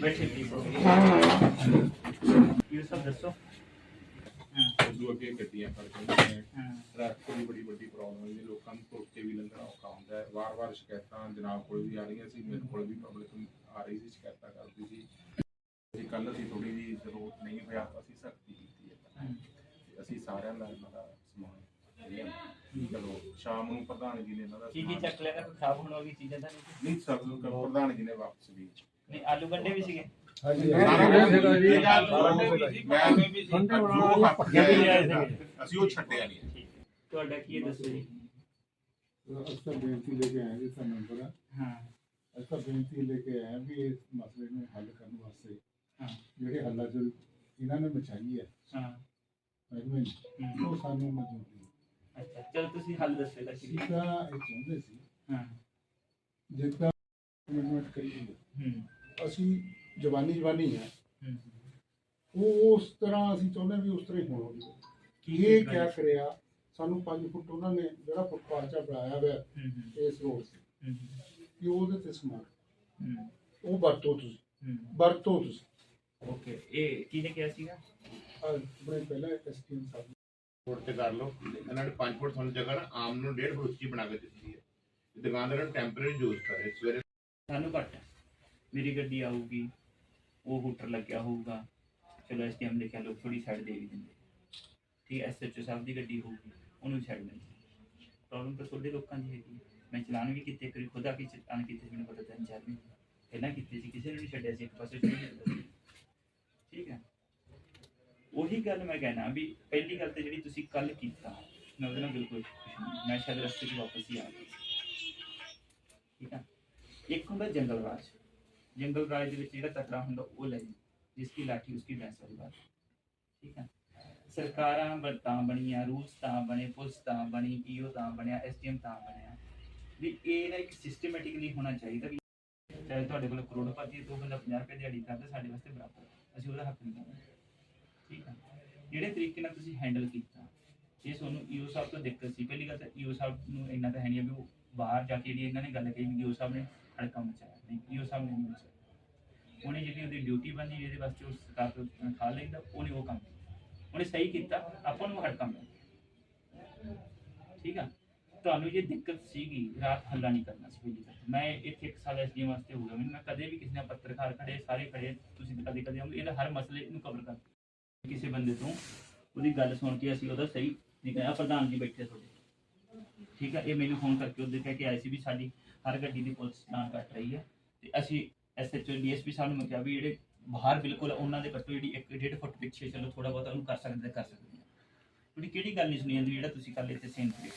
ਬੈਠੇ ਪਲੀਜ਼ ਇਹ ਸਭ ਦੱਸੋ। ਹਾਂ ਉਦੋਂ ਅੱਗੇ ਗੱਡੀਆਂ ਫੜ ਕੇ ਹਾਂ। ਟ੍ਰੈਫਿਕ ਦੀ ਬੜੀ ਵੱਡੀ ਪ੍ਰੋਬਲਮ ਹੈ ਜੀ। ਲੋਕਾਂ ਨੂੰ ਤੁਰ ਕੇ ਵੀ ਲੰਘਣਾ ਔਖਾ ਹੁੰਦਾ ਹੈ। ਵਾਰ-ਵਾਰ ਸ਼ਿਕਾਇਤਾਂ ਜਨਾਬ ਕੋਲ ਵੀ ਆ ਰਹੀਆਂ ਸੀ। ਮੇਰੇ ਕੋਲ ਵੀ ਪਬਲਿਕ ਆ ਰਹੀ ਸੀ ਸ਼ਿਕਾਇਤਾਂ ਕਰਦੀ ਸੀ। ਅਸੀਂ ਕੱਲ ਅਸੀਂ ਥੋੜੀ ਜੀ ਜਦੋਂ ਨਹੀਂ ਹੋਇਆ ਤਾਂ ਅਸੀਂ ਸਖਤੀ ਕੀਤੀ ਹੈ ਤੇ। ਅਸੀਂ ਸਾਰਿਆਂ ਦਾ ਸਮਾਨ। ਚਲੋ ਸ਼ਾਮ ਨੂੰ ਪ੍ਰਧਾਨ ਜੀ ਨੇ ਇਹਨਾਂ ਦਾ ਕੀ ਕੀ ਚੱਕ ਲਿਆ? ਕੋਈ ਖਰਾਬ ਹੋਣ ਵਾਲੀ ਚੀਜ਼ਾਂ ਤਾਂ ਨਹੀਂ? ਨਹੀਂ ਸਰ ਪ੍ਰਧਾਨ ਜੀ ਨੇ ਵਾਪਸ ਵੀ। ਨਹੀਂ ਆਲੂ ਗੰਡੇ ਵੀ ਸੀਗੇ। ਅਸੀਂ ਉਹ ਛੱਡਿਆ ਨਹੀਂ। ਤੁਹਾਡਾ ਕੀ ਹੈ ਦੱਸੋ ਜੀ? ਅਸਲ ਬੇਨਤੀ ਲੈ ਕੇ ਆਏ ਜੀ ਸਾ ਮੈਂਬਰ ਹਾਂ। ਅਸਲ ਬੇਨਤੀ ਲੈ ਕੇ ਆਏ ਵੀ ਇਸ ਮਸਲੇ ਨੂੰ ਹੱਲ ਕਰਨ ਵਾਸਤੇ ਹਾਂ। ਜਿਹੜੇ ਹੱਲਾ ਜਲ ਇਹਨਾਂ ਨੇ ਮਚਾਈ ਹੈ। ਹਾਂ। ਹਮ, ਉਹ ਸਾਨੂੰ ਮਨਜ਼ੂਰ ਨਹੀਂ ਅੱਛਾ ਚਲ ਤੁਸੀਂ ਹੱਲ ਦੱਸੋ ਤਾਂ ਇਹ ਚਾਹੁੰਦੇ ਸੀ ਹਾਂ। ਜਿੱਦਾਂ ਕਮਿਟਮੈਂਟ ਕਰੀ ਹੈ। ਅਸੀਂ ਜਵਾਨੀ ਜਵਾਨੀ ਹੈ ਉਹ ਉਸ ਤਰ੍ਹਾਂ ਅਸੀਂ ਚਾਹੁੰਦੇ ਵੀ ਉਸ ਤਰ੍ਹਾਂ ਹੀ ਹੋਣਾ ਕੀ ਇਹ ਕਿਆ ਕਰਿਆ? ਸਾਨੂੰ 5 ਫੁੱਟ ਉਹਨਾਂ ਨੇ ਜਿਹੜਾ ਫੁੱਟਪਾਥ ਚਾ ਬਣਾਇਆ ਹੋਇਆ ਇਸ ਰੋਡ ਤੇ। ਕਿ ਉਹਦੇ ਤੇ ਸਮਾਨ। ਉਹ ਵਰਤੋ ਤੁਸੀਂ। ਵਰਤੋ ਤੁਸੀਂ। ਓਕੇ। ਇਹ ਕਿਹਨੇ ਕਿਹਾ ਸੀਗਾ? ਆਪਣੇ ਪਹਿਲਾਂ ਐਸਟੀਐਮ ਸਾਹਿਬ ਫੁੱਟ ਤੇ ਕਰ ਲਓ। ਇਹਨਾਂ ਨੇ 5 ਫੁੱਟ ਤੁਹਾਨੂੰ ਜਗ੍ਹਾ ਨਾ ਆਮ ਨੂੰ 1.5 ਫੁੱਟ ਉੱਚੀ ਬਣਾ ਕੇ ਦਿੱਤੀ ਹੈ। ਦੁਕਾਨਦਾਰਾਂ ਨੂੰ ਟੈਂਪਰੇਰੀ ਯੂਜ਼ ਕਰੇ। ਸਵੇਰੇ ਸਾਨੂੰ ਘੱਟ। ਮੇਰੀ ਗੱਡੀ ਆਊਗੀ, ਉਹ ਹੂਟਰ ਲੱਗਿਆ ਹੋਊਗਾ। ਚਲੋ ਐਸਟੀਐਮ ਦੇ ਕਹਿ ਲੋ ਥੋੜੀ ਸਾਈਡ ਦੇ ਵੀ ਦਿੰਦੇ ਠੀਕ ਐਸਐਚਓ ਸਾਹਿਬ ਦੀ ਗੱਡੀ ਹੋਊਗੀ, ਉਹਨੂੰ ਛੱਡ ਦਿੰਦੇ ਪ੍ਰੋਬਲਮ ਤਾਂ ਤੁਹਾਡੇ ਲੋਕਾਂ ਦੀ ਹੈਗੀ ਮੈਂ ਚਲਾਨ ਵੀ ਕੀਤੇ ਕਰੀ ਖੁਦਾ ਕੀ ਚਲਾਨ ਕੀਤੇ ਸੀ, ਮੈਨੂੰ ਪਤਾ ਤਿੰਨ ਚਾਰ ਮਹੀਨੇ। ਪਹਿਲਾਂ ਕੀਤੇ ਸੀ, ਕਿਸੇ ਨੇ ਨਹੀਂ ਛੱਡਿਆ ਸੀ, ਇੱਕ ਪਾਸੇ ਠੀਕ ਹੈ ਉਹੀ ਗੱਲ ਮੈਂ ਕਹਿਣਾ ਵੀ ਪਹਿਲੀ ਗੱਲ ਤੇ ਜਿਹੜੀ ਤੁਸੀਂ ਕੱਲ ਕੀਤਾ, ਮੈਂ ਉਹਦੇ ਨਾਲ ਬਿਲਕੁਲ ਮੈਂ ਸ਼ਾਇਦ ਰਸਤੇ 'ਚ ਵਾਪਸ ਹੀ ਆ ਗਿਆ। ਠੀਕ ਹੈ ਇੱਕ ਹੁੰਦਾ ਜੰਗਲ ਰਾਜ। ਜੰਗਲ ਰਾਜ ਦੇ ਵਿੱਚ ਜਿਹੜਾ ਤਕੜਾ ਹੁੰਦਾ ਉਹ ਲੈ ਜੀ ਜਿਸ ਦੀ ਲਾਠੀ ਉਸकी ਭੈਂਸ ਵਾਲੀ ਬਾਤ ਠੀਕ ਹੈ? ਸਰਕਾਰਾਂ ਬ- ਬਣੀਆਂ ਰੂਲਸ ਤਾਂ ਬਣੇ ਪੁਲਿਸ ਤਾਂ ਬਣੀ ਪੀਓ ਤਾਂ ਬਣਿਆ ਐਸਡੀਐਮ ਤਾਂ ਬਣਿਆ। ਵੀ ਇਹ ਨਾ ਇੱਕ ਸਿਸਟਮੈਟਿਕਲੀ ਹੋਣਾ ਚਾਹੀਦਾ ਵੀ ਚਾਹੇ ਤੁਹਾਡੇ ਕੋਲ ਕਰੋੜਪਤੀ ਹੈ, ਦੋ ਬੰਦਾ 50 ਰੁਪਏ ਦਿਹਾੜੀ ਕਰਦਾ ਸਾਡੇ ਵਾਸਤੇ ਬਰਾਬਰ ਅਸੀਂ ਉਹਦਾ ਹੱਕ ਨਹੀਂ ਦਿੰਦੇ। ਠੀਕ ਹੈ? ਜਿਹੜੇ ਤਰੀਕੇ ਨਾਲ ਤੁਸੀਂ ਹੈਂਡਲ ਕੀਤਾ ਜੇ ਤੁਹਾਨੂੰ ਈਓ ਸਾਹਿਬ ਤੋਂ ਦਿੱਕਤ ਸੀ। ਪਹਿਲੀ ਗੱਲ ਤਾਂ ਈਓ ਸਾਹਿਬ ਨੂੰ ਇੰਨਾ ਤਾਂ ਹੈ ਨਹੀਂ ਵੀ ਉਹ ਬਾਹਰ ਜਾ ਕੇ ਜਿਹੜੀ ਇਹਨਾਂ ਨੇ ਗੱਲ ਕਹੀ ਵੀ ਸਾਹਿਬ ਨੇ ਹੜਕਾ ਮਚਾਇਆ ਨਹੀਂ ਈਓ ਸਾਹਿਬ ਨੇ ਨਹੀਂ ਮਚਾਇਆ ਉਹਨੇ ਜਿਹੜੀ ਉਹਦੀ ਡਿਊਟੀ ਬੰਦੀ ਜਿਹਦੇ ਵਾਸਤੇ ਉਹ ਸਰਕਾਰ ਤੋਂ ਤਨਖਾਹ ਲੈਂਦਾ, ਉਹਨੇ ਉਹ ਕੰਮ ਕੀਤਾ। ਉਹਨੇ ਸਹੀ ਕੀਤਾ, ਆਪਾਂ ਨੂੰ ਹੜਕਾ ਮਿਲਿਆ। ਠੀਕ ਆ? ਤੁਹਾਨੂੰ ਜੇ ਦਿੱਕਤ ਸੀਗੀ, ਰਾਤ ਹੱਲਾ ਨਹੀਂ ਕਰਨਾ ਸੀ ਪਹਿਲੀ ਗੱਲ ਮੈਂ ਇੱਥੇ ਇੱਕ ਸਾਲ ਐਸਡੀ ਵਾਸਤੇ ਹੋ ਗਿਆ। ਮੈਨੂੰ ਮੈਂ ਕਦੇ ਵੀ ਕਿਸੇ ਨਾਲ ਪੱਤਰਕਾਰ ਖੜੇ ਸਾਰੇ ਖੜੇ ਤੁਸੀਂ ਕਦੇ ਕਦੇ ਆਉਂਗੇ। ਇਹਦਾ ਹਰ ਮਸਲੇ ਨੂੰ ਕਵਰ ਕਰ ਕਿਸੇ ਬੰਦੇ ਤੋਂ ਉਹਦੀ ਗੱਲ ਸੁਣ ਕੇ ਅਸੀਂ ਉਹਦਾ ਸਹੀ ਨਹੀਂ ਕਹਿਆ ਪ੍ਰਧਾਨ ਜੀ ਬੈਠੇ ਤੁਹਾਡੇ। ਠੀਕ ਹੈ ਇਹ ਮੈਨੂੰ ਫੋਨ ਕਰਕੇ ਉਹਦੇ ਕਹਿ ਕੇ ਆਏ ਸੀ ਵੀ ਸਾਡੀ ਹਰ ਗੱਡੀ ਦੀ ਪੁਲਿਸ ਚਲਾਨ ਕੱਟ ਰਹੀ ਹੈ ਤੇ ਅਸੀਂ ਐਸਐਚਓ ਡੀਐਸਪੀ ਸਾਹਿਬ ਨੂੰ ਮੈਂ ਕਿਹਾ ਵੀ ਜਿਹੜੇ ਬਾਹਰ ਬਿਲਕੁਲ ਉਹਨਾਂ ਦੇ ਕੱਟੋ ਜਿਹੜੀ 1.5 ਫੁੱਟ ਪਿੱਛੇ ਚਲੋ ਥੋੜਾ ਬਹੁਤਾ ਉਹਨੂੰ ਕਰ ਸਕਦੇ ਕਰ ਸਕਦੇ ਹਾਂ ਤੁਹਾਡੀ ਕਿਹੜੀ ਗੱਲ ਨਹੀਂ ਸੁਣੀ ਜਾਂਦੀ ਜਿਹੜਾ ਤੁਸੀਂ ਕੱਲ ਇੱਥੇ ਸੇਨ ਕਰੀ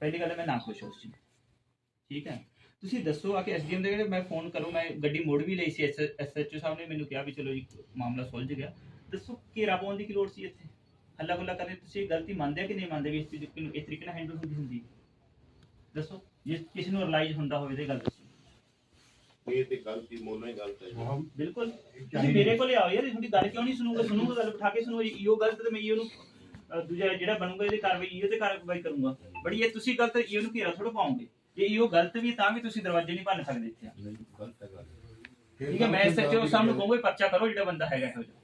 ਪਹਿਲੀ ਗੱਲ ਮੈਂ ਨਾ ਖੁਸ਼ ਹਾਂ ਉਸ ਚੀਜ਼ ਠੀਕ ਹੈ ਤੁਸੀਂ ਦੱਸੋ ਆ ਕਿ ਐਸਡੀਐਮ ਦੇ ਜਿਹੜੇ ਮੈਂ ਫੋਨ ਕਰੂੰ, ਮੈਂ ਗੱਡੀ ਮੋੜ ਵੀ ਲਈ ਸੀ ਐਸਐਚਓ ਸਾਹਿਬ ਨੇ ਮੈਨੂੰ ਕਿਹਾ ਵੀ ਚਲੋ ਜੀ, ਮਾਮਲਾ ਸੁਲਝ ਗਿਆ। ਦੱਸੋ ਘੇਰਾ ਪਾਉਣ ਦੀ ਕੀ ਲੋੜ ਸੀ ਇੱਥੇ? ਹੱਲਾ ਗੁੱਲਾ ਕਰਨੇ ਤੁਸੀਂ ਇਹ ਗਲਤੀ ਮੰਨਦੇ ਆ ਕਿ ਨਹੀਂ ਮੰਨਦੇ ਵੀ ਇਸ ਚੀਜ਼ ਨੂੰ ਇਸ ਤਰੀਕੇ ਨਾਲ ਹੈਂਡਲ ਹੁੰਦੀ ਹੁੰਦੀ ਦੱਸੋ ਜੇ ਕਿਸੇ ਨੂੰ ਰਿਲਾਈਜ਼ ਹੁੰਦਾ ਹੋਵੇ ਤੇ ਗੱਲ ਦੱਸੋ। ਇਹ ਤੇ ਗਲਤੀ ਮੋਨੋ ਹੀ ਗਲਤ ਹੈ। ਬਿਲਕੁਲ। ਤੁਸੀਂ ਮੇਰੇ ਕੋਲੇ ਆਓ ਯਾਰ ਤੁਹਾਡੀ ਗੱਲ ਕਿਉਂ ਨਹੀਂ ਸੁਣੂਗਾ? ਸੁਣੂਗਾ ਗੱਲ ਉਠਾ ਕੇ ਸੁਣੋ ਈਓ ਗਲਤ ਤੇ ਮੈਂ ਈਓ ਨੂੰ ਦੂਜਾ ਜਿਹੜਾ ਬਣੂਗਾ ਇਹਦੇ ਕਾਰਵਾਈ ਈਓ ਤੇ ਕਾਰਵਾਈ ਕਰੂੰਗਾ। ਬੜੀ ਇਹ ਤੁਸੀਂ ਗਲਤ ਈਓ ਨੂੰ ਘੇਰਾ ਥੋੜਾ ਪਾਉਂਗੇ ਜੇ ਈਓ ਗਲਤ ਵੀ ਹੈ ਤਾਂ ਵੀ ਤੁਸੀਂ ਦਰਵਾਜ਼ੇ ਨਹੀਂ ਭੰਨ ਸਕਦੇ ਇੱਥੇ ਗਲਤ ਹੈ ਗੱਲ ਠੀਕ ਹੈ ਮੈਂ ਸੱਚੋ ਸਾਹਮਣੇ ਕਹੂੰਗਾ ਵੀ ਪਰਚਾ ਕਰੋ ਜਿਹੜਾ ਬੰਦਾ ਹੈਗਾ ਇਹੋ ਜਿਹਾ।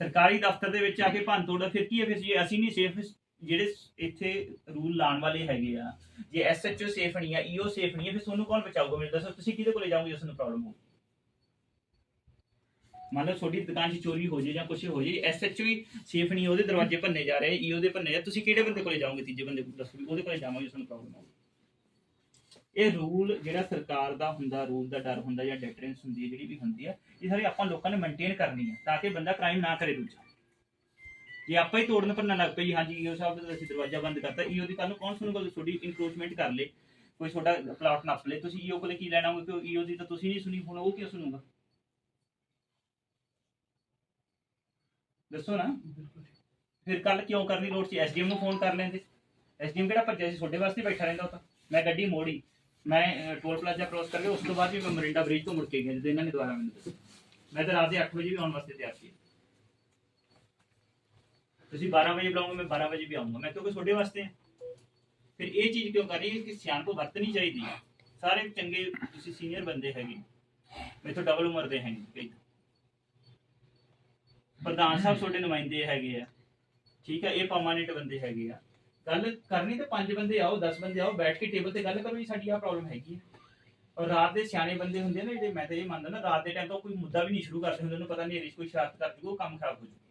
ਸਰਕਾਰੀ ਦਫ਼ਤਰ ਦੇ ਵਿੱਚ ਆ ਕੇ ਭੰਨ ਤੋੜ ਫਿਰ ਕੀ ਹੈ ਫਿਰ ਜੇ ਅਸੀਂ ਨਹੀਂ ਸੇਫ ਜਿਹੜੇ ਇੱਥੇ ਰੂਲ ਲਾਉਣ ਵਾਲੇ ਹੈਗੇ ਆ, ਜੇ ਐਸਐਚਓ ਸੇਫ ਨਹੀਂ ਆ ਈਓ ਸੇਫ ਨਹੀਂ ਹੈ ਫਿਰ ਤੁਹਾਨੂੰ ਕੌਣ ਬਚਾਊਗਾ ਮੈਨੂੰ ਦੱਸੋ? ਤੁਸੀਂ ਕਿਹਦੇ ਕੋਲੇ ਜਾਓਗੇ ਉਸ ਨੂੰ ਪ੍ਰੋਬਲਮ ਹੋ ਮੰਨ ਲਓ ਤੁਹਾਡੀ ਦੁਕਾਨ 'ਚ ਚੋਰੀ ਹੋ ਜੇ ਜਾਂ ਕੁਝ ਹੋ ਜੇ ਐਸਐਚਓ ਹੀ ਸੇਫ ਨਹੀਂ, ਉਹਦੇ ਦਰਵਾਜ਼ੇ ਭੰਨੇ ਜਾ ਰਹੇ ਈਓ ਦੇ ਭੰਨੇ ਜਾ, ਤੁਸੀਂ ਕਿਹੜੇ ਬੰਦੇ ਕੋਲੇ ਜਾਓਗੇ ਤੀਜੇ ਬੰਦੇ ਕੋਲ ਦੱਸੋ ਉਹਦੇ ਕੋਲੇ ਜਾਵਾਂਗੇ ਤੁਹਾਨੂੰ ਪ੍ਰੋਬਲਮ ਆਊਗੀ ਇਹ ਰੂਲ ਜਿਹੜਾ ਸਰਕਾਰ ਦਾ ਹੁੰਦਾ ਰੂਲ ਦਾ ਡਰ ਹੁੰਦਾ ਜਾਂ ਡੈਟਰੈਂਸ ਹੁੰਦੀ ਹੈ, ਜਿਹੜੀ ਵੀ ਹੁੰਦੀ ਹੈ, ਇਹ ਸਾਰੇ ਆਪਾਂ ਲੋਕਾਂ ਨੇ ਮੇਨਟੇਨ ਕਰਨੀ ਹੈ ਤਾਂ ਕਿ ਬੰਦਾ ਕ੍ਰਾਈਮ ਨਾ ਕਰੇ ਦੂਜਾ। ਜੇ ਆਪਾਂ ਹੀ ਤੋੜਨ ਭੰਨਣ ਲੱਗ ਪਏ ਹਾਂਜੀ, ਈਓ ਸਾਹਿਬ ਦਾ ਅਸੀਂ ਦਰਵਾਜ਼ਾ ਬੰਦ ਕਰਤਾ, ਈਓ ਦੀ ਕੱਲ ਨੂੰ ਕੌਣ ਸੁਣੂਗਾ ਤੁਹਾਡੀ ਇਨਕਰੋਚਮੈਂਟ ਕਰ ਲੇ, ਕੋਈ ਤੁਹਾਡਾ ਪਲਾਟ ਨੱਪ ਲੇ, ਤੁਸੀਂ ਈਓ ਕੋਲੇ ਕੀ ਲੈਣਾ ਹੋਊਗਾ ਕਿ ਈਓ ਦੀ ਤਾਂ ਤੁਸੀਂ ਨਹੀਂ ਸੁਣੀ, ਹੁਣ ਉਹ ਕਿਉਂ ਸੁਣੂਗਾ? ਦੱਸੋ ਨਾ। ਫਿਰ ਕੱਲ ਕਿਉਂ ਕਰਨੀ ਲੋੜ ਸੀ? ਐਸਡੀਐਮ ਨੂੰ ਫੋਨ ਕਰ ਲੈਂਦੇ। ਐਸਡੀਐਮ ਕਿਹੜਾ ਭੱਜਿਆ ਸੀ? ਤੁਹਾਡੇ ਵਾਸਤੇ ਬੈਠਾ ਰਹਿੰਦਾ ਉਹ ਤਾਂ। ਮੈਂ ਗੱਡੀ ਮੋੜੀ। ਮੈਂ ਟੋਲ ਪਲਾਜ਼ਾ ਕ੍ਰੋਸ ਕਰਕੇ ਉਸ ਤੋਂ ਬਾਅਦ ਵੀ ਮੈਂ ਮਰਿੰਡਾ ਬ੍ਰਿਜ ਤੋਂ ਮੁੜ ਕੇ ਗਿਆ, ਜਦੋਂ ਇਹਨਾਂ ਨੇ ਦੁਬਾਰਾ ਮੈਨੂੰ ਦੱਸਿਆ। ਮੈਂ ਤਾਂ ਰਾਤ ਦੇ 8 ਵਜੇ ਵੀ ਆਉਣ ਵਾਸਤੇ ਤਿਆਰ ਸੀ। ਤੁਸੀਂ 12 ਵਜੇ ਬੁਲਾਓਗੇ, ਮੈਂ 12 ਵਜੇ ਵੀ ਆਉਂਗਾ ਮੈਂ ਕਿਉਂਕਿ ਤੁਹਾਡੇ ਵਾਸਤੇ ਫਿਰ ਇਹ ਚੀਜ਼ ਕਿਉਂ ਕਰ ਰਹੀ ਹੈ ਕਿ ਸਿਆਣਪ ਵਰਤਣੀ ਚਾਹੀਦੀ? ਹੈ ਸਾਰੇ ਚੰਗੇ, ਤੁਸੀਂ ਸੀਨੀਅਰ ਬੰਦੇ ਹੈਗੇ। ਮੇਥੋਂ ਡਬਲ ਉਮਰ ਦੇ ਹੈਗੇ, ਕਈ। ਪ੍ਰਧਾਨ ਸਾਹਿਬ ਤੁਹਾਡੇ ਨੁਮਾਇੰਦੇ ਹੈਗੇ ਆ। ਠੀਕ ਆ, ਇਹ ਪਰਮਾਨੈਂਟ ਬੰਦੇ ਹੈਗੇ ਆ। ਗੱਲ ਕਰਨੀ ਤੇ ਪੰਜ ਬੰਦੇ ਆਓ 10 ਬੰਦੇ ਆਓ, ਬੈਠ ਕੇ ਟੇਬਲ ਤੇ ਗੱਲ ਕਰੋ ਵੀ ਸਾਡੀ ਆ ਪ੍ਰੋਬਲਮ ਹੈਗੀ ਹੈ। ਔਰ ਰਾਤ ਦੇ ਸਿਆਣੇ ਬੰਦੇ ਹੁੰਦੇ ਨੇ ਜਿਹੜੇ ਮੈਂ ਤਾਂ ਇਹ ਮੰਨਦਾ ਨਾ, ਰਾਤ ਦੇ ਟਾਈਮ ਤੋਂ ਕੋਈ ਮੁੱਦਾ ਵੀ ਨਹੀਂ ਸ਼ੁਰੂ ਕਰਦੇ ਹੁੰਦੇ, ਉਹਨੂੰ ਪਤਾ ਨਹੀਂ ਰਿਸ਼ ਕੋਈ ਸ਼ਰਾਰਤ ਕਰ ਜੂਗਾ ਕੰਮ ਖਰਾਬ ਹੋ ਜੂਗਾ।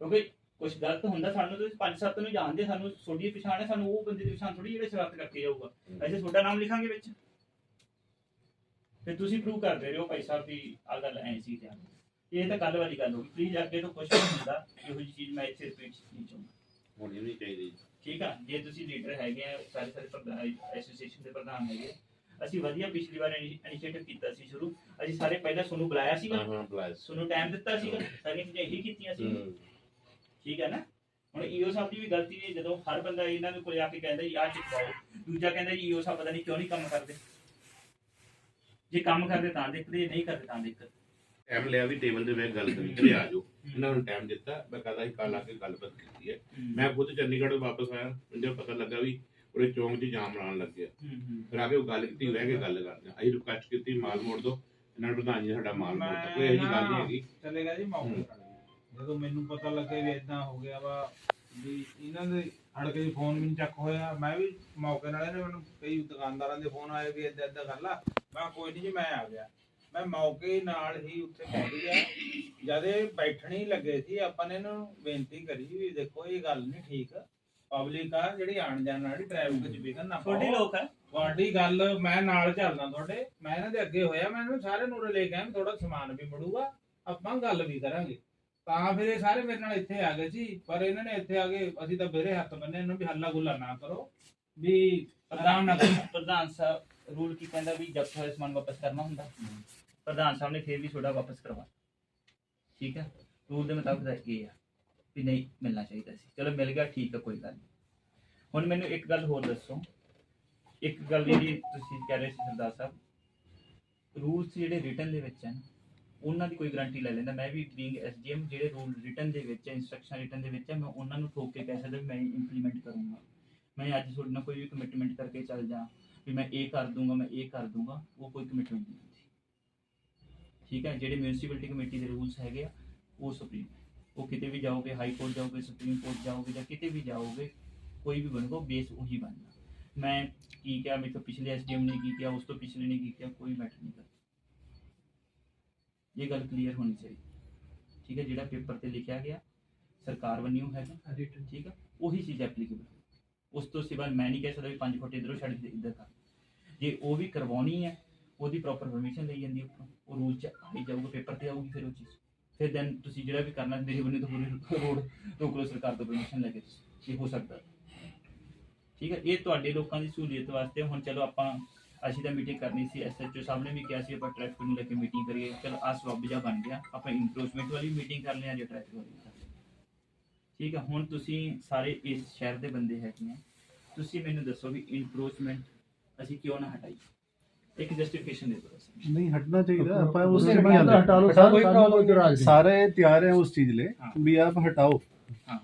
ਕਿਉਂਕਿ ਕੁਝ ਗਲਤ ਹੁੰਦਾ ਸਾਨੂੰ, ਤੇ ਪੰਜ ਸੱਤ ਨੂੰ ਜਾਣਦੇ, ਸਾਨੂੰ ਤੁਹਾਡੀ ਪਛਾਣ ਹੈ, ਸਾਨੂੰ ਉਹ ਬੰਦੇ ਦੀ ਪਛਾਣ ਥੋੜੀ ਜਿਹੜੇ ਸ਼ਰਾਰਤ ਕਰਕੇ ਜਾਊਗਾ। ਅਸੀਂ ਤੁਹਾਡਾ ਨਾਮ ਲਿਖਾਂਗੇ ਵਿੱਚ? ਫਿਰ ਤੁਸੀਂ ਪ੍ਰੂਵ ਕਰਦੇ ਰਹੋ ਭਾਈ ਸਾਹਿਬ ਦੀ ਆ ਗੱਲ ਐ ਸੀ ਤੇ ਇਹ ਤਾਂ ਕੱਲ ਵਾਲੀ ਗੱਲ ਹੋ ਗਈ। ਪਲੀਜ਼ ਅੱਗੇ ਤੋਂ ਕੁਝ ਨਹੀਂ ਹੁੰਦਾ, ਇਹੋ ਜਿਹੀ ਚੀਜ਼ ਮੈਂ ਇੱਥੇ ਰਿਪੀਟ ਨਹੀਂ ਚਾਹੁੰਦਾ। ਹੋਣੀ ਨਹੀਂ ਚਾਹੀਦੀ ਠੀਕ ਆ ਜੇ ਤੁਸੀਂ ਲੀਡਰ ਹੈਗੇ ਆ ਸਾਰੇ ਸਾਰੇ ਐਸੋਸੀਏਸ਼ਨ ਦੇ ਪ੍ਰਧਾਨ ਹੈਗੇ ਅਸੀਂ ਵਧੀਆ ਪਿਛਲੀ ਵਾਰ ਇਨੀਸ਼ੀਏਟਿਵ ਕੀਤਾ ਸੀ ਸ਼ੁਰੂ। ਅਸੀਂ ਸਾਰੇ ਪਹਿਲਾਂ ਤੁਹਾਨੂੰ ਬੁਲਾਇਆ ਸੀਗਾ। ਤੁਹਾਨੂੰ ਟਾਈਮ ਦਿੱਤਾ ਸੀਗਾ। ਸਾਰੀਆਂ ਚੀਜ਼ਾਂ ਇਹੀ ਕੀਤੀਆਂ ਸੀ। ਠੀਕ ਹੈ ਨਾ? ਹੁਣ ਈਓ ਸਾਹਿਬ ਦੀ ਵੀ ਗਲਤੀ ਹੈ ਜਦੋਂ ਹਰ ਬੰਦਾ ਇਹਨਾਂ ਦੇ ਕੋਲੇ ਆ ਕੇ ਕਹਿੰਦਾ ਆਹ ਚਿਪਕਾਓ ਦੂਜਾ ਕਹਿੰਦਾ ਜੀ ਈਓ ਸਾਹਿਬ ਪਤਾ ਨਹੀਂ ਕਿਉਂ ਨਹੀਂ ਕੰਮ ਕਰਦੇ। ਜੇ ਕੰਮ ਕਰਦੇ ਤਾਂ ਦਿੱਕਤ ਜੇ ਨਹੀਂ ਕਰਦੇ ਤਾਂ ਦਿੱਕਤ ਟਾਈਮ ਲਿਆ ਵੀ ਟੇਬਲ ਦੇ ਵੇ ਗੱਲ ਕਰੀ ਤੇ ਆ ਜਾਓ। ਇਹਨਾਂ ਨੂੰ ਟਾਈਮ ਦਿੱਤਾ ਮੈਂ ਕਹਦਾ ਸੀ ਕੱਲ ਆ ਕੇ ਗੱਲਬਾਤ ਕੀਤੀ ਹੈ। ਮੈਂ ਖੁਦ ਚੰਡੀਗੜ੍ਹ ਵਾਪਸ ਆਇਆ ਮੈਨੂੰ ਪਤਾ ਲੱਗਾ ਵੀ ਉਹਦੇ ਚੌਂਕ 'ਚ ਜਾਮ ਲਾਉਣ ਲੱਗਿਆ ਹੂੰ ਹੂੰ। ਫਿਰ ਆ ਕੇ ਉਹ ਗੱਲ ਕੀਤੀ ਬਹਿ ਕੇ ਗੱਲ ਕਰਦੇ ਅਸੀਂ ਰਿਕੁਐਸਟ ਕੀਤੀ ਮਾਲ ਮੋੜ ਦੋ। ਇਹਨਾਂ ਨੂੰ ਪ੍ਰਧਾਨ ਜੀ ਸਾਡਾ ਮਾਲ ਮੋੜਤਾ ਕੋਈ ਇਹੋ ਗੱਲ ਨਹੀਂ ਹੈਗੀ। ਚਲੇਗਾ ਜੀ ਤੇ। ਜਦੋਂ ਮੈਨੂੰ ਪਤਾ ਲੱਗੇ ਵੀ ਇਦਾਂ ਹੋ ਗਿਆ ਵਾ ਵੀ ਇਹਨਾਂ ਦੇ ਹੜ ਕੇ ਫੋਨ ਵੀ ਨਹੀਂ ਚੱਕ ਹੋਇਆ। ਮੈਂ ਵੀ ਮੌਕੇ ਨਾਲ ਇਹਨੇ ਮੈਨੂੰ ਕਈ ਦੁਕਾਨਦਾਰਾਂ ਦੇ ਫੋਨ ਆਏ ਵੀ ਇਦਾਂ ਇਦਾਂ ਗੱਲ ਆ। ਮੈਂ ਕੋਈ ਨਹੀਂ ਜੀ ਮੈਂ ਆ ਗਿਆ। ਮੈਂ ਮੌਕੇ ਨਾਲ ਹੀ ਉੱਥੇ ਪਹੁੰਚ ਗਿਆ। ਜਦ ਇਹ ਬੈਠਣ ਹੀ ਲੱਗੇ ਸੀ ਆਪਾਂ ਨੇ ਇਹਨਾਂ ਨੂੰ ਬੇਨਤੀ ਕਰੀ ਵੀ ਦੇਖੋ ਇਹ ਗੱਲ ਨਹੀਂ ਠੀਕ। ਪਬਲਿਕ ਆ ਜਿਹੜੀ ਆਣ ਜਾਣ ਵਾਲੀ ਟ੍ਰੈਫਿਕ ਚ ਵਿਘਨ ਨਾ ਪਾਓ। ਲੋਕ ਹੈ ਤੁਹਾਡੀ ਗੱਲ ਮੈਂ ਨਾਲ ਚੱਲਦਾ ਤੁਹਾਡੇ। ਮੈਂ ਇਹਨਾਂ ਦੇ ਅੱਗੇ ਹੋਇਆ ਮੈਂ ਇਹਨੂੰ ਸਾਰੇ ਨੂੰ ਲੈ ਕੇ ਥੋੜਾ ਸਮਾਨ ਵੀ ਮੜੂਗਾ ਆਪਾਂ ਗੱਲ ਵੀ ਕਰਾਂਗੇ। ਤਾਂ ਫਿਰ ਇਹ ਸਾਰੇ ਮੇਰੇ ਨਾਲ ਇੱਥੇ ਆ ਗਏ ਸੀ ਪਰ ਇਹਨਾਂ ਨੇ ਇੱਥੇ ਆ ਕੇ ਅਸੀਂ ਤਾਂ ਬੇਰੇ ਹੱਥ ਬੰਨੇ ਇਹਨੂੰ ਵੀ ਹੱਲਾ ਗੁੱਲਾ ਨਾ ਕਰੋ। ਵੀ ਆਰਾਮ ਨਾਲ ਕਰੋ। ਪ੍ਰਧਾਨ ਸਾਹਿਬ ਰੂਲ ਕੀ ਕਹਿੰਦਾ ਵੀ ਜਦ ਤੱਕ ਸਮਾਨ ਵਾਪਸ ਕਰਨਾ ਹੁੰਦਾ। ਪ੍ਰਧਾਨ ਸਾਹਿਬ ਨੇ ਫੇਰ ਵੀ ਤੁਹਾਡਾ ਵਾਪਸ ਕਰਵਾ। ਠੀਕ ਹੈ? ਰੂਲ ਦੇ ਮੁਤਾਬਕ ਤਾਂ ਇਹ ਆ ਵੀ ਨਹੀਂ ਮਿਲਣਾ ਚਾਹੀਦਾ ਸੀ। ਚਲੋ ਮਿਲ ਗਿਆ, ਠੀਕ ਹੈ, ਕੋਈ ਗੱਲ ਨਹੀਂ। ਹੁਣ ਮੈਨੂੰ ਇੱਕ ਗੱਲ ਹੋਰ ਦੱਸੋ। ਇੱਕ ਗੱਲ ਜਿਹੜੀ ਤੁਸੀਂ ਕਹਿ ਰਹੇ ਸੀ ਸਰਦਾਰ ਸਾਹਿਬ, ਰੂਲਸ ਜਿਹੜੇ ਰਿਟਨ ਦੇ ਵਿੱਚ ਹਨ, ਉਹਨਾਂ ਦੀ ਕੋਈ ਗਾਰੰਟੀ ਲੈ ਲੈਂਦਾ। ਮੈਂ ਵੀ ਬੀਇੰਗ ਐਸਡੀਐਮ ਜਿਹੜੇ ਰੂਲ ਰਿਟਨ ਦੇ ਵਿੱਚ ਇਨਸਟਰਕਸ਼ਨ ਰਿਟਨ ਦੇ ਵਿੱਚ ਹੈ, ਮੈਂ ਉਹਨਾਂ ਨੂੰ ਠੋਕ ਕੇ ਕਹਿ ਸਕਦਾ ਵੀ ਮੈਂ ਇੰਪਲੀਮੈਂਟ ਕਰੂੰਗਾ। ਮੈਂ ਅੱਜ ਤੁਹਾਡੇ ਨਾਲ ਕੋਈ ਵੀ ਕਮਿਟਮੈਂਟ ਕਰਕੇ ਚੱਲ ਜਾ। ਵੀ ਮੈਂ ਇਹ ਕਰ ਦੂੰਗਾ ਮੈਂ ਇਹ ਕਰ ਦੂੰਗਾ ਉਹ ਕੋਈ ਕਮਿਟਮੈਂਟ ਨਹੀਂ ਹੁੰਦੀ ਠੀਕ ਹੈ ਜਿਹੜੇ ਮਿਊਨਿਸਪੈਲਿਟੀ ਕਮੇਟੀ ਦੇ ਰੂਲਸ ਹੈਗੇ ਆ ਉਹ ਸੁਪਰੀਮ ਉਹ ਕਿਤੇ ਵੀ ਜਾਓਗੇ ਹਾਈ ਕੋਰਟ ਜਾਓਗੇ ਸੁਪਰੀਮ ਕੋਰਟ ਜਾਓਗੇ ਜਾਂ ਕਿਤੇ ਵੀ ਜਾਓਗੇ ਕੋਈ ਵੀ ਬਣੂਗਾ ਬੇਸ ਉਹੀ ਬਣਨਾ ਮੈਂ ਕੀ ਕਿਹਾ ਮੇਰੇ ਤੋਂ ਪਿਛਲੇ ਐਸਡੀਐਮ ਨੇ ਕੀ ਕਿਹਾ ਉਸ ਤੋਂ ਪਿਛਲੇ ਨੇ ਕੀ ਕਿਹਾ ਕੋਈ ਮੈਟਰ ਨਹੀਂ ਕਰਦਾ ਇਹ ਗੱਲ ਕਲੀਅਰ ਹੋਣੀ ਚਾਹੀਦੀ ਠੀਕ ਹੈ ਜਿਹੜਾ ਪੇਪਰ ਤੇ ਲਿਖਿਆ ਗਿਆ ਸਰਕਾਰ ਵੱਲੋਂ ਹੈਗਾ ਠੀਕ ਹੈ ਉਹੀ ਚੀਜ਼ ਐਪਲੀਕੇਬਲ ਉਸ ਤੋਂ ਸਿਵਾ ਮੈਂ ਨਹੀਂ ਕਹਿ ਸਕਦਾ ਵੀ 5 ਫੁੱਟ ਇਧਰੋਂ ਛੱਡ ਦੇ ਇੱਧਰ ਕਰ ਜੇ ਉਹ ਵੀ ਕਰਵਾਉਣੀ ਹੈ, ਉਹਦੀ ਪ੍ਰੋਪਰ ਪਰਮਿਸ਼ਨ ਲਈ ਜਾਂਦੀ ਉੱਪਰੋਂ। ਉਹ ਰੂਲ ਚ ਆਈ ਜਾਊਗਾ ਪੇਪਰ ਤੇ ਆਊਗੀ ਫਿਰ ਉਹ ਚੀਜ਼। ਫਿਰ ਦੈਨ ਤੁਸੀਂ ਜਿਹੜਾ ਵੀ ਕਰਨਾ, ਮੇਰੇ ਬੰਨੇ ਤੋਂ ਪੂਰੀ ਰੋਡ ਰੋਕ ਲਓ ਸਰਕਾਰ ਤੋਂ ਪਰਮਿਸ਼ਨ ਲੈ ਕੇ ਤੁਸੀਂ। ਇਹ ਹੋ ਸਕਦਾ। ਠੀਕ ਹੈ, ਇਹ ਤੁਹਾਡੇ ਲੋਕਾਂ ਦੀ ਸਹੂਲੀਅਤ ਵਾਸਤੇ ਹੁਣ ਚਲੋ ਆਪਾਂ, ਅਸੀਂ ਤਾਂ ਮੀਟਿੰਗ ਕਰਨੀ ਸੀ ਐਸਐਚਓ ਸਾਹਿਬ ਨੇ ਵੀ ਕਿਹਾ ਸੀ, ਆਪਾਂ ਟ੍ਰੈਫਿਕ ਨੂੰ ਲੈ ਕੇ ਮੀਟਿੰਗ ਕਰੀਏ। ਚਲੋ ਆ ਸਵਾਬ ਜਿਹਾ ਬਣ ਗਿਆ। ਆਪਾਂ ਇਨਕਰੋਚਮੈਂਟ ਵਾਲੀ ਮੀਟਿੰਗ ਕਰ ਲਿਆ ਜੇ ਟ੍ਰੈਫਿਕ ਵਾਲੀ ਕਰ ਲਈ ਠੀਕ ਹੈ, ਹੁਣ ਤੁਸੀਂ ਸਾਰੇ ਇਸ ਸ਼ਹਿਰ ਦੇ ਬੰਦੇ ਹੈਗੇ ਆ। ਤੁਸੀਂ ਮੈਨੂੰ ਦੱਸੋ ਵੀ ਇਨਕਰੋਚਮੈਂਟ ਅਸੀਂ ਕਿਉਂ ਨਾ ਹਟਾਈ ਇੱਕ ਜਸਟੀਫਿਕੇਸ਼ਨ ਦੇ ਦਿਓ ਅਸੀਂ ਨਹੀਂ ਹਟਣਾ ਚਾਹੀਦਾ ਆਪਾਂ ਉਸ उससे से हटा नहीं हटा लो हटा सर कोई कोई प्रॉब्लम इतराज नहीं सारे तैयार हैं उस चीज ले हाँ। भी आप हटाओ हाँ